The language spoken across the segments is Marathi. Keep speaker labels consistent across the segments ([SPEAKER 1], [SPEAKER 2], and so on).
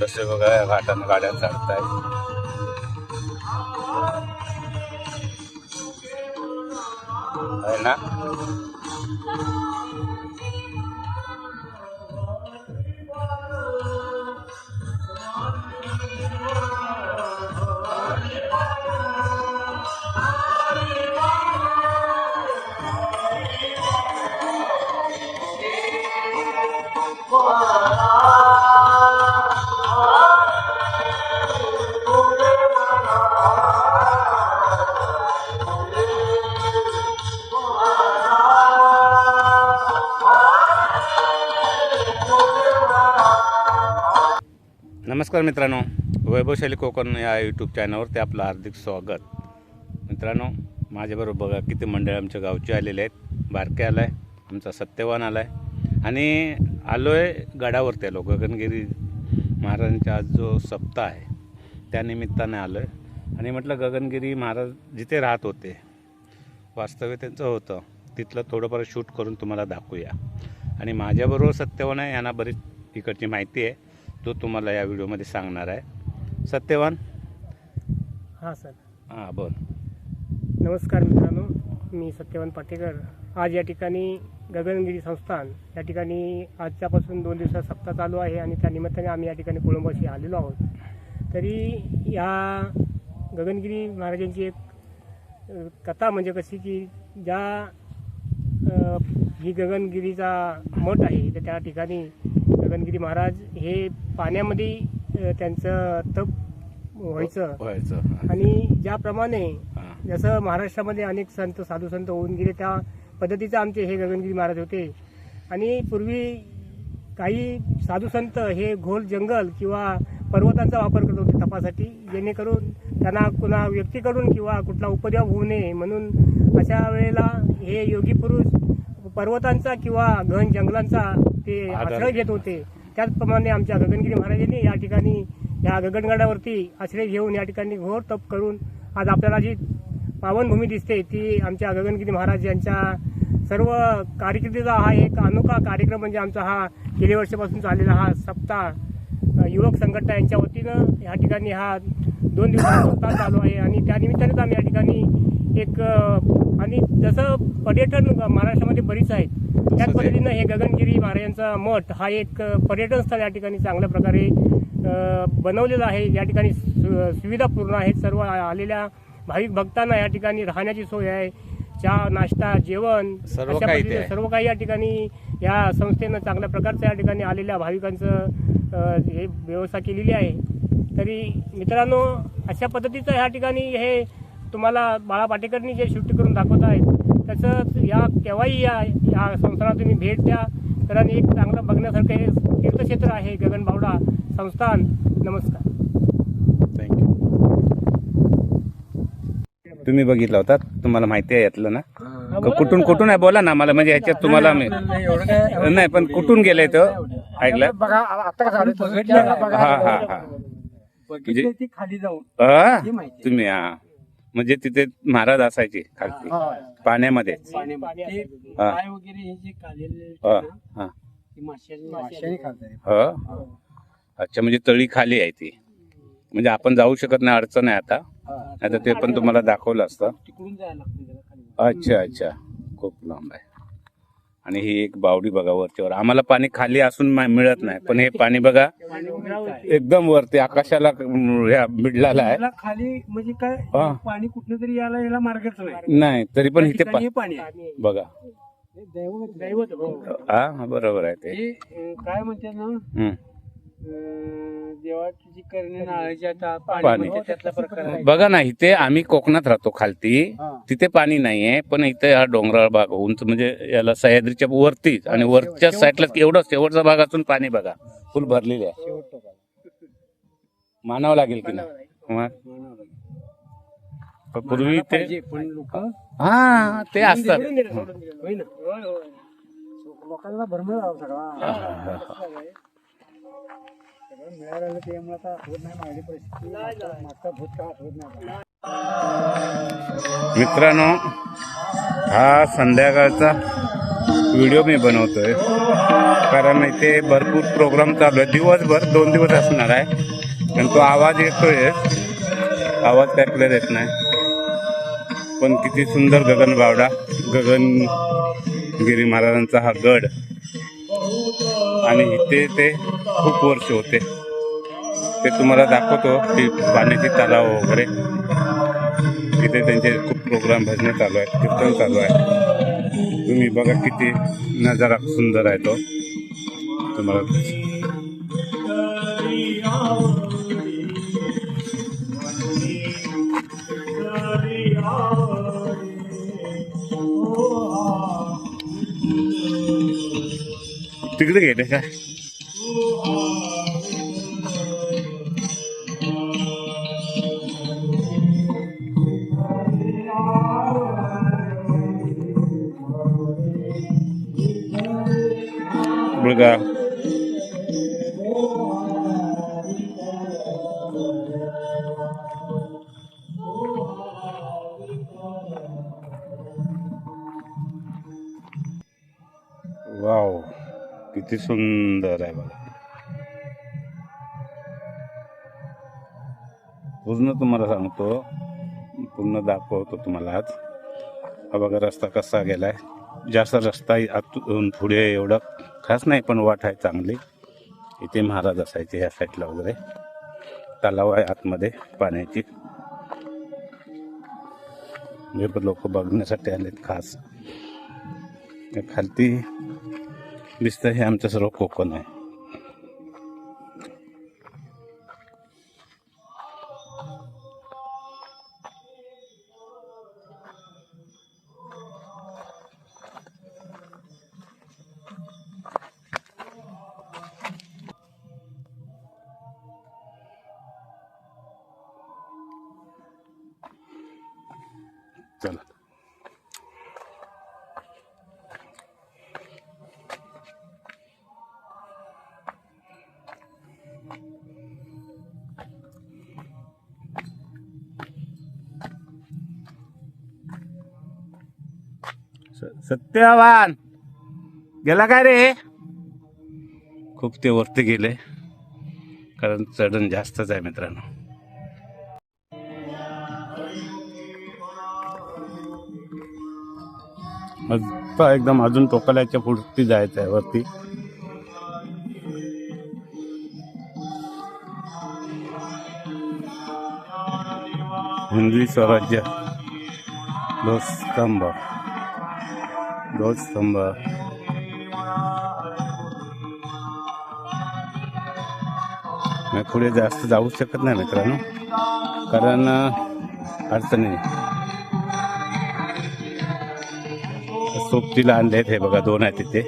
[SPEAKER 1] कसे बघा या घाटानं गाड्या चढताय आहे ना नमस्कार मित्रांनो वैभवशाली कोकण या यूट्यूब चॅनलवरती आपलं हार्दिक स्वागत. मित्रांनो माझ्याबरोबर बघा किती मंडळ आमच्या गावचे आलेले आहेत. बारके आला आहे आमचा सत्यवान आला आहे आणि आलो आहे गडावरती आलो गगनगिरी महाराजांचा आज जो सप्ताह आहे त्यानिमित्ताने आलो आहे आणि म्हटलं गगनगिरी महाराज जिथे राहत होते वास्तव्य त्यांचं होतं. तिथलं थोडंफार शूट करून तुम्हाला दाखवूया. आणि माझ्याबरोबर सत्यवान आहे यांना बरीच इकडची माहिती आहे. तो तुम्हाला या व्हिडिओमध्ये सांगणार आहे. सत्यवान?
[SPEAKER 2] हां सर.
[SPEAKER 1] हां बोल.
[SPEAKER 2] नमस्कार मित्रांनो मी सत्यवान पाटेकर. आज या ठिकाणी गगनगिरी संस्थान या ठिकाणी आजच्यापासून दोन दिवसात सप्ताह चालू आहे आणि त्या निमित्ताने आम्ही या ठिकाणी कोळंबाशी आलेलो आहोत. तरी या गगनगिरी महाराजांची एक कथा म्हणजे कशी की ज्या ही गगनगिरीचा मठ आहे तर त्या ठिकाणी गगनगिरी महाराज हे पाण्यामध्ये त्यांचं तप व्हायचं.
[SPEAKER 1] व्हायचं.
[SPEAKER 2] आणि ज्याप्रमाणे जसं महाराष्ट्रामध्ये अनेक संत साधू संत होऊन गेले त्या पद्धतीचे आमचे हे गगनगिरी महाराज होते. आणि पूर्वी काही साधू संत हे घोल जंगल किंवा पर्वतांचा वापर करत होते तपासाठी जेणेकरून त्यांना कुणा व्यक्तीकडून किंवा कुठला उपद्रव होऊ नये म्हणून अशा वेळेला हे योगी पुरुष पर्वतांचा किंवा घन जंगलांचा ते आश्रय घेत होते. त्याचप्रमाणे आमच्या गगनगिरी महाराजांनी या ठिकाणी या गगनगडावरती आश्रय घेऊन या ठिकाणी घोर तप करून आज आपल्याला जी पावनभूमी दिसते ती आमच्या गगनगिरी महाराज यांच्या सर्व कारकिर्दीचा हा एक अनोखा कार्यक्रम म्हणजे आमचा हा गेल्या वर्षापासून चाललेला हा सप्ताह युवक संघटना यांच्या वतीनं या ठिकाणी हा दोन दिवसाचा सप्ताह चालू आहे. आणि त्या निमित्तानेच आम्ही या ठिकाणी एक आणि जसं पर्यटन महाराष्ट्रामध्ये बरीच आहेत त्याच. पद्धतीनं हे गगनगिरी महाराजांचा मठ हा एक पर्यटन स्थळ या ठिकाणी चांगल्या प्रकारे बनवलेला आहे. या ठिकाणी सु- सुविधा पूर्ण आहेत. सर्व आलेल्या भाविक भक्तांना या ठिकाणी राहण्याची सोय आहे. चहा नाश्ता जेवण
[SPEAKER 1] सर्व काही
[SPEAKER 2] या ठिकाणी या संस्थेनं चांगल्या प्रकारचं या ठिकाणी आलेल्या भाविकांचं हे व्यवस्था केलेली आहे. तरी मित्रांनो अशा पद्धतीचं ह्या ठिकाणी हे तुम्हाला बाळा पाटेकरनी जे शूट करून दाखवत आहेत तसंच या केव्हाही या या संस्थानात तुम्ही भेट द्या. कारण एक चांगलं बघण्यासारखं हे तीर्थक्षेत्र आहे गगनबावडा संस्थान. नमस्कार.
[SPEAKER 1] थँक्यू तुम्ही बघितला होता तुम्हाला माहिती आहे यातलं ना? कुठून कुठून आहे? बोला ना मला म्हणजे ह्याच्यात तुम्हाला मी नाही पण कुठून गेले तो? ऐकलं?
[SPEAKER 3] बघा आता
[SPEAKER 1] हा हा हा
[SPEAKER 3] ती खाली जाऊन.
[SPEAKER 1] हा? तुम्ही हा. म्हणजे तिथे महाराज असायचे खालती. पाण्यामध्ये. हा.
[SPEAKER 3] हे
[SPEAKER 1] हा हा. हो. अच्छा म्हणजे तळी खाली आहे ती. म्हणजे आपण जाऊ शकत नाही अडचण आहे आता. नाही तर ते पण तुम्हाला दाखवलं असतं. अच्छा अच्छा. खूप लांब आहे. आणि ही एक बावडी बघा वरच्यावर आम्हाला पाणी खाली असून मा- मिळत नाही पण हे पाणी बघा. एकदम वरती आकाशाला अं, ह्या भिडलेला आहे
[SPEAKER 3] खाली म्हणजे काय
[SPEAKER 1] हा.
[SPEAKER 3] पाणी कुठनं तरी यायला याला मार्गच नाही
[SPEAKER 1] नाही तरी पण इथे
[SPEAKER 3] ठिकाणी हे
[SPEAKER 1] पा-
[SPEAKER 3] पाणी आहे.
[SPEAKER 1] बघा
[SPEAKER 3] हे दैवत दैवत हो.
[SPEAKER 1] हा हा, बरोबर आहे ते
[SPEAKER 3] हे अं, काय म्हणतात ना
[SPEAKER 1] हम्म.
[SPEAKER 3] अं, देवाची जी करणे नाळाची आता
[SPEAKER 1] पाणी.
[SPEAKER 3] पाणी म्हणतात त्यातला प्रकार आहे.
[SPEAKER 1] बघा ना इथे आम्ही कोकणात राहतो खालती. तिथे पाणी नाहीये पण इथे हा डोंगराळ भाग उंच म्हणजे याला सह्याद्रीच्या वरती आणि वरच्या साईडला एवढं शेवटचा भाग असून पाणी बघा. फुल भरलेले आहे. मानावं लागेल की नाही? मग? पूर्वी ते
[SPEAKER 3] पाहिजे, पण लोक
[SPEAKER 1] हा? ते असतात.
[SPEAKER 3] होय ना लोकांना भरमळ राहावं सगळा. सगळं मिळालेलं त्यामुळे आता आठवत नाही माझी परिस्थिती मागचा भूतकाळ आठवत नाही
[SPEAKER 1] मित्रांनो हा संध्याकाळचा व्हिडिओ मी बनवतोय. कारण इथे भरपूर प्रोग्राम चालू आहे. दिवसभर दोन दिवस असणार आहे. पण तो आवाज येतोय. आवाज काय क्लिअर येत नाही. पण किती सुंदर गगन बावडा. गगनगिरी महाराजांचा हा गड. आणि इथे ते खूप वर्ष होते. ते तुम्हाला दाखवतो की पाण्याची तलाव वगैरे. तिथे त्यांचे खूप प्रोग्राम भजनं चालू आहेत कीर्तन चालू आहे. तुम्ही बघा किती नजारा सुंदर आहे तो. तुम्हाला तिकडे गेले का? किती सुंदर आहे बघा. पूर्ण तुम्हाला सांगतो पूर्ण दाखवतो तुम्हाला आज. हा बघा रस्ता कसा गेलाय. जास्त रस्ता आतून पुढे एवढं खास नाही पण वाट आहे चांगली. इथे महाराज असायचे ह्या साईडला वगैरे. तलाव आहे आतमध्ये पाण्याची. हे पण लोक बघण्यासाठी आलेत खास. खालती दिसतं हे आमचं सर्व कोकण आहे. सत्यवान. गेला काय रे? खूप ते वरती गेले. कारण चढण जास्तच आहे मित्रांनो. एकदम अजून टोकाल्याच्या पुढती जायचं आहे वरती. हिंदवी स्वराज्य. दोस्तंभ ध्वजस्तंभ मी पुढे जास्त जाऊ शकत नाही मित्रांनो. कारण अडचणी. सोबतीला आणले आहेत हे बघा दोन आहेत तिथे.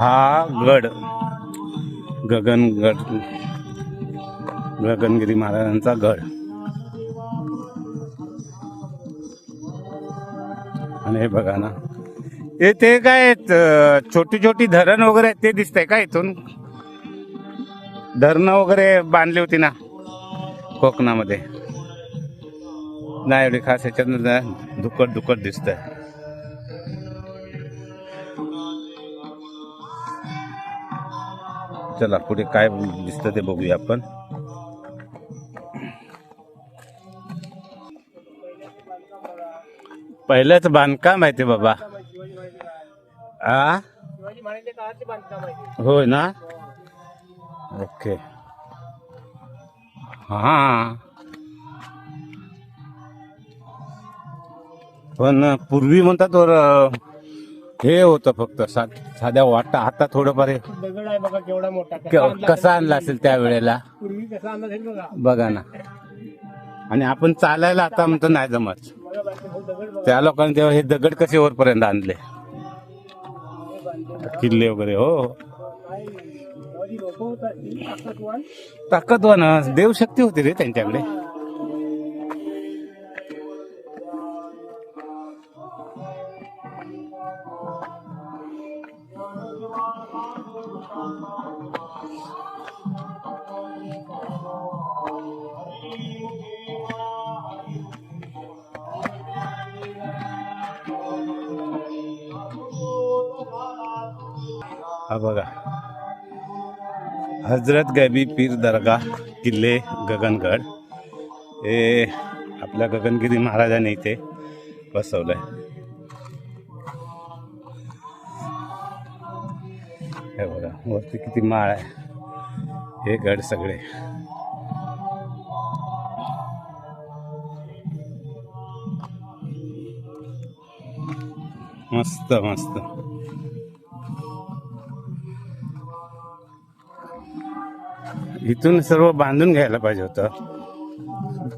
[SPEAKER 1] हा गड गगनगड गगनगिरी महाराजांचा गड. छान आहे बघा ना. हे ते काय छोटी छोटी धरण वगैरे आहेत ते दिसतंय का इथून? धरणं वगैरे बांधली होती ना कोकणामध्ये. नाही एवढी खास याच्यात दुकट दुकट दिसत चला पुढे काय दिसतं ते बघूया आपण. पहिलंच बांधकाम आहे ते बाबा. आ. होय ना? ओके. हा. पण पूर्वी म्हणतात हे होतं फक्त साध्या वाटा आता थोडंफार
[SPEAKER 2] दगड आहे बघा केवढा मोठा. कसा आणला
[SPEAKER 1] असेल त्या वेळेला
[SPEAKER 2] पूर्वी कसा आणला बघा
[SPEAKER 1] ना. आणि आपण चालायला आता म्हणतो नाही जमत. त्या लोकांनी तेव्हा हे दगड कसे वरपर्यंत आणले? किल्ले वगैरे हो,
[SPEAKER 2] हो. ताकदवान
[SPEAKER 1] ताकदवान देवशक्ती होती रे त्यांच्याकडे. हा बघा. हजरत गैबी पीर दर्गा किल्ले गगनगड. हे आपल्या गगनगिरी महाराजांनी इथे बसवलंय. हे बघा वरती किती माळ आहे. हे गड सगळे. मस्त मस्त. इथून सर्व बांधून घ्यायला पाहिजे होतं.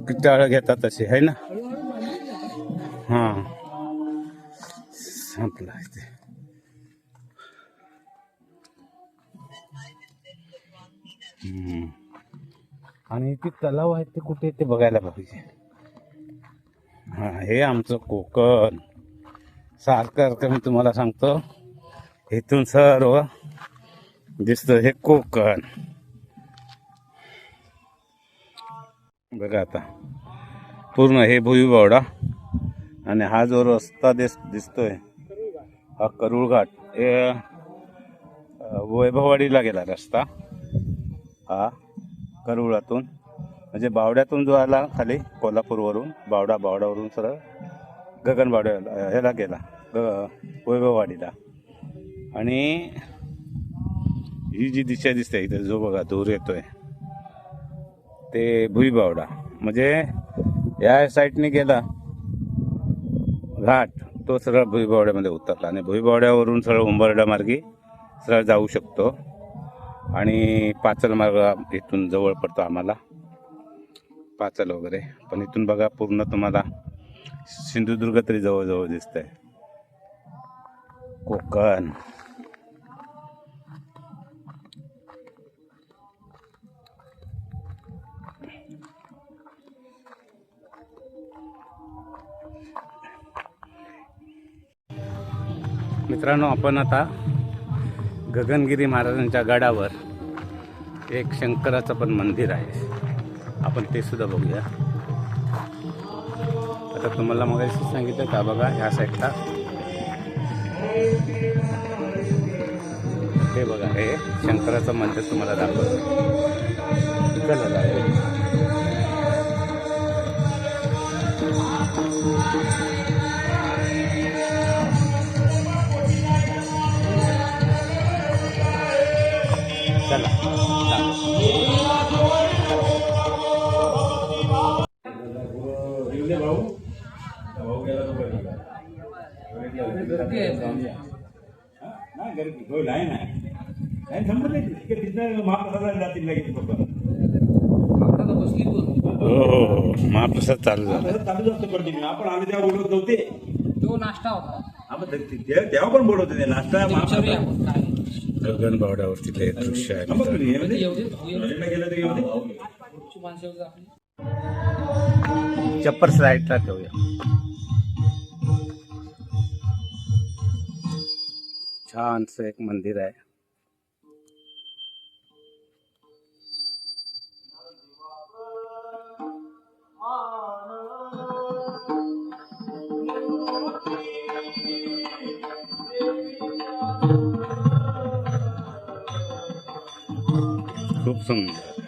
[SPEAKER 1] किटाळ घेतात तसे आहे ना? हां. संपला इथे. आणि ते तलाव आहेत ते कुठे ते बघायला पाहिजे. हा हे आमचं कोकण. सारखं सारखं मी तुम्हाला सांगतो. इथून सर्व दिसतं हे कोकण. बघा आता. पूर्ण हे भुईबावडा आणि हा जो रस्ता दिस दिसतोय हा करूळ घाट हे वैभववाडीला गेला रस्ता. हा करुळातून म्हणजे बावड्यातून जो आला खाली कोल्हापूरवरून बावडा बावडावरून सरळ गगनबावड्या ह्याला गेला ग वैभववाडीला. आणि ही जी दिशा दिसते इथे जो बघा दूर येतोय. ते भुईबावडा. म्हणजे या साईडने गेला घाट तो सरळ भुईबावड्यामध्ये उतरला आणि भुईबावड्यावरून सरळ उंबरडा मार्गी सरळ जाऊ शकतो. आणि पाचल मार्ग इथून जवळ पडतो आम्हाला. पाचल वगैरे. पण इथून बघा पूर्ण तुम्हाला सिंधुदुर्ग तरी जवळजवळ दिसतंय. कोकण. मित्रांनो आपण आता गगनगिरी महाराजांच्या गडावर एक शंकराचं पण मंदिर आहे. आपण ते सुद्धा बघूया. आता तुम्हाला मग सांगितलं का बघा ह्या साईडला हे बघा हे शंकराचं मंदिर तुम्हाला दाखवतो. चला. चला चला. हो हो हो. महाप्रसाद चालू झाला
[SPEAKER 4] असतं कंटिन्यू आपण आले तेव्हा बोलवत नव्हते
[SPEAKER 5] तो नाश्ता होता
[SPEAKER 4] आपण ते- ते- तेव्हा पण बोलवते ते नाश्ता
[SPEAKER 5] विचारूया गगन
[SPEAKER 1] बावडावरतील हे दृश्य
[SPEAKER 4] है
[SPEAKER 1] चप्पर गया छान से एक मंदिर है खूप सुंदर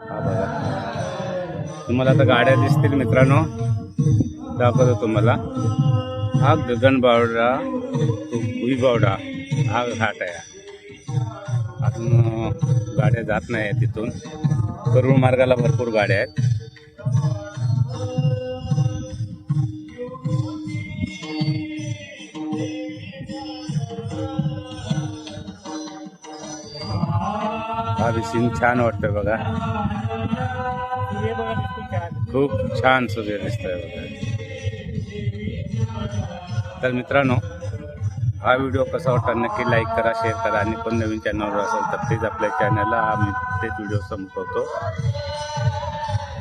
[SPEAKER 1] हा बघा तुम्हाला आता गाड्या दिसतील मित्रांनो. दाखवतो तुम्हाला. हा गगनबावडा तो भुईबावडा हा घाट आहे. अजून गाड्या जात नाही आहेत तिथून. करुळ मार्गाला भरपूर गाड्या आहेत. हा सीन छान वाटतोय बघा. खूप छान सूर्य दिसतोय बघा. तर मित्रांनो हा व्हिडिओ कसा वाटला नक्की लाईक करा शेअर करा. आणि कोण नवीन चॅनलवर असेल तर प्लीज आपल्या चॅनलला आम्ही तेच व्हिडिओ संपवतो.